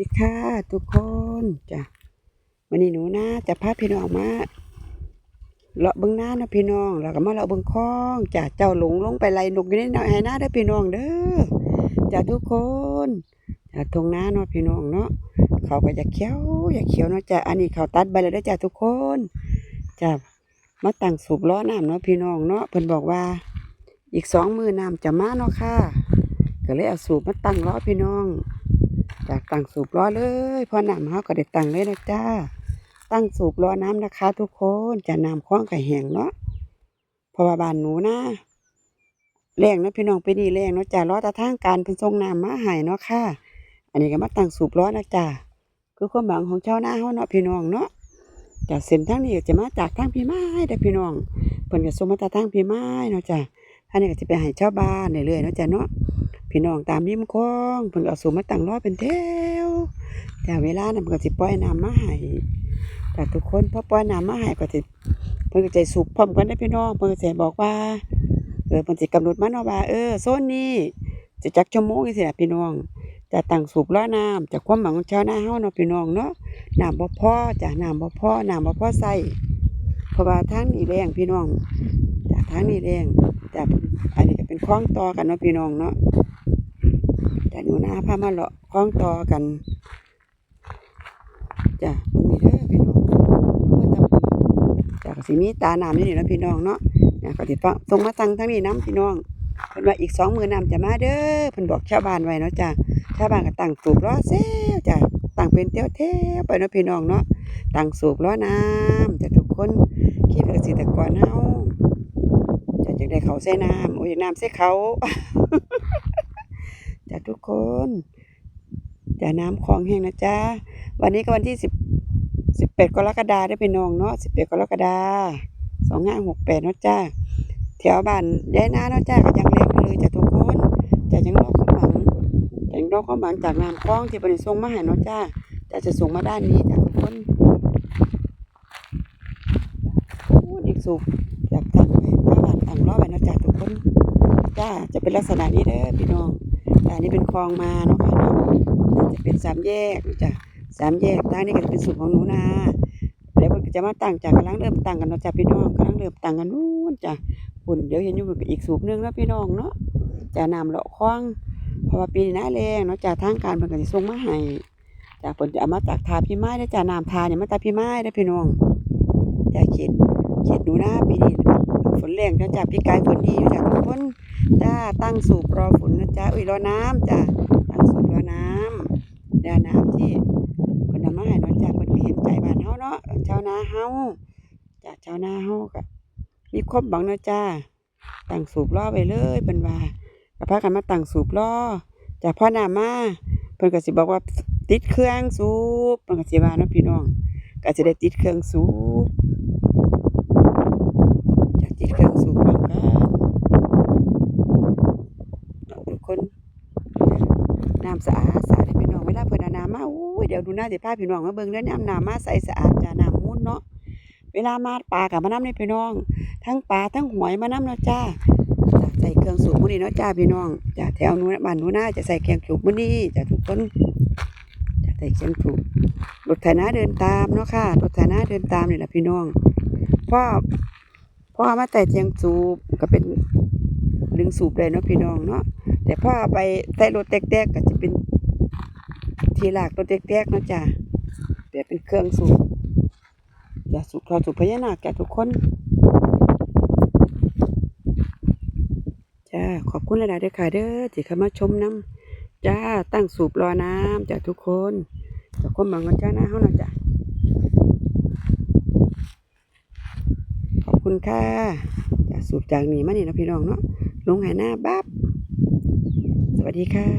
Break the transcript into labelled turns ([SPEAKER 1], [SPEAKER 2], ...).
[SPEAKER 1] ดีค่ะทุกคนจ้ะวันนี้หนูนะจะพาพี่น้องมาเลาะเบิ้องหน้านะพี่น้องแล้วก็มาเลาะเบิ้องคลองจ้ะเจ้าหลงลงไปไล่นกอยู่ในหน้าให้หน้าได้พี่น้องเด้อจ้ะทุกคนจ้ะทงหน้าเนาะพี่น้องเนาะเขาก็จะเขียวอยากเขียวเนาะจ้ะอันนี้เขาตัดใบแล้วเด้จ้ะทุกคนจ้ะมาตั้งสูบล้อน้ำเนาะพี่น้องเนาะเพิ่นบอกว่า อีกสองมือน้ำจะมาเนาะค่ะก็เลยเอาสูบมาตั้งล้อพี่น้อง จากตั้งสูบล้อเลยพอน้ำเฮาก็ได้ตั้งเลยนะจ้า ตั้งสูบล้อน้ำนะคะ ทุกคนจะน้ำคล้องกับแห้งเนาะเพราะว่าบ้านหนูนะแรงเนาะพี่น้องไปนี่แรงเนาะจ้าล้อตาทางการเพิ่นส่งน้ำมาให้เนาะค่ะ อันนี้ก็มาตั้งสูบล้อนะจ้าคือความหวังของชาวนาเฮาเนาะพี่น้องเนาะจากเส้นทางนี้จะมาจากทางพี่ไม้เด้อพี่น้องเพิ่นก็ส่งมาจากทางพี่ไม้เนาะจ้าอันนี้ก็จะไปให้ชาวบ้านเรื่อยๆเนาะจ้าเนาะ พี่น้องตามริมคลองเพิ่นเอาสูมาตั้งรอเป็นแถวแต่เวลานั้นเพิ่นก็สิปล่อยน้ำมาให้แต่ทุกคนพอปล่อยน้ำมาให้ก็สิเพิ่นก็จะสูบพร้อมกันได้พี่น้องเพิ่นก็สิบอกว่าเออเพิ่นสิกำหนดมาเนาะว่าเออโซนนี้สิจักชั่วโมงจังซี่ล่ะพี่น้องจะตั้งสูบล้อน้ำจากความหวังของชาวนาเฮาเนาะพี่น้องเนาะน้ำบ่พอจ้ะน้ำบ่พอน้ำบ่พอใส่เพราะว่าทางนี้แรงพี่น้องจากทางนี้แรงจากอันนี้ก็เป็นคลองต่อกันเนาะพี่น้องเนาะ แต่หนูนาพามาเลาะคล้องต่อกันจ้ะเบิ่งนี่เด้อพี่น้องเพื่อทำจ้ะก็สิมีตาน้ำนี่นี่นะพี่น้องเนาะนะก็สิฟังส่งมาสั่งทั้งนี้น้ำพี่น้องเพิ่นว่าอีกสองมือน้ำจะมาเด้อเพิ่นบอกชาวบ้านไว้เนาะจ้ะชาวบ้านก็ตั้งสูบล้อเซลจ้ะตั้งเป็นเตี้ยวเทวไปเนาะพี่น้องเนาะตั้งสูบล้อน้ำจะทุกคนคิดเกษตรกรเฮาจะจังได้เขาใส่น้ำโอ้ยน้ำใส่เขา จ้ะทุกคนจะน้ำคลองแห้งนะจ๊ะวันนี้ก็วันที่สิบสิบแปดกรกฎาได้อพี่น้องเนาะสิบแปดกรกฎาสองห้าหกแปดเนาะจ้าแถวบ้านยายน้าเนาะจ้าก็ยังแรงอยู่เลยจ้ะทุกคนจะยังรอความหวังยังรอความหวังจากน้ำคลองที่เป็นส่งมาให้เนาะจ้าจะจะส่งมาด้านนี้จ้ะทุกคนพูดอีกสุกอยากตั้งไปบ้านตั้งรอไว้เนาะจ้าทุกคนจ้าจะเป็นลักษณะนี้เด้อพี่น้อง แต่อันนี้เป็นคลองมาเนาะค่ะเนาะจะเป็นสามแยกจ้ะสามแยกทางนี้ก็จะเป็นสูตรของหนูนาแล้วมันจะมาตั้งจากกำลังเริ่มตั้งกันเนาะจ้ะพี่น้องกำลังเริ่มตั้งกันนู่นจ้ะปุ่นเดี๋ยวเห็นอยู่อีกสูบหนึงเนาะพี่น้องเนาะจะนำเลาะคลองเพราะว่าปีนี้หน้าแรงเนาะจ้ะทางการเพิ่นก็สิส่งมาให้จ้ะเพิ่นจะเอามาจากทาพี่ไม้เด้จ้ะน้ำทาเนี่ยมาจากพี่ไม้เด้พี่น้องจ้ะเขตเขตหนูนาปีนี้ ฝนแรงเนะจ้ะพี่กายฝนดีอยู่จ้ะทุกคนจ้าตั้งสูบรอฝนนะจ้าอุ้ยรอน้ำจ้าตั้งสูบรอน้ำดาน้ำที่เพิ่นนำมาให้เนาะจ้าเพิ่นเห็นใจบ้านเฮาเนาะชาวนาเฮาจ้าชาวนาเฮาก็มีความหวังนะจ้าตั้งสูบรอไว้เลยเพิ่นว่าก็พากันมาตั้งสูบรอจ้าพ่อน้ำมาเพิ่นก็สิบอกว่าติดเครื่องสูบเพิ่นก็สิว่าเนาะพี่น้องก็สิได้ติดเครื่องสูบจ้าติดเครื่องสูบพร้อมกัน ทุกคนน้ำสะอาดสะอาดพี่น้องเวลาเพิ่นเอาน้ำมาอู้ยเดี๋ยวดูหน้าสิพาพี่น้องมาเบิ่งเด้อน้ำน้ำมาใสสะอาดจ้าน้ำมูลเนาะเวลามาปลากับมาน้ำนี่พี่น้อง ทั้งปลาทั้งหวยมาน้ำเนาะจ้าใส่เครื่องสูบมื้อนี้เนาะจ้าพี่น้องจ้าแถวนู้นบ้านนู้นน่าจะใส่เครื่องสูบมื้อนี้จ้าทุกคนจะใส่เครื่องสูบรถไถนาเดินตามเนาะค่ะรถไถนาเดินตามนี่แหละพี่น้องพ่อพ่อมาแต่เชียงสูบก็เป็น ดึงสูบเลยเนาะพี่น้องเนาะแต่พอเอไปใส่รถแตกๆก็จะเป็น ทีหลากรถแตกๆเนาะจ้ะแต่เป็นเครื่องสูบจะสูบทอสูบพญานาคแก่ทุกคนจ้าขอบคุณหลายๆเด้อค่ะเด้อที่เข้ามาชมน้ำจ้าตั้งสูบรอน้ำจากทุกคนจากคนบางคนจ้าหน้าเฮาเนาะจ้ะขอบคุณค่ะจะสูบจากนี้มานี่นะพี่น้องเนาะ ลงหายหน้าบับสวัสดีค่ะ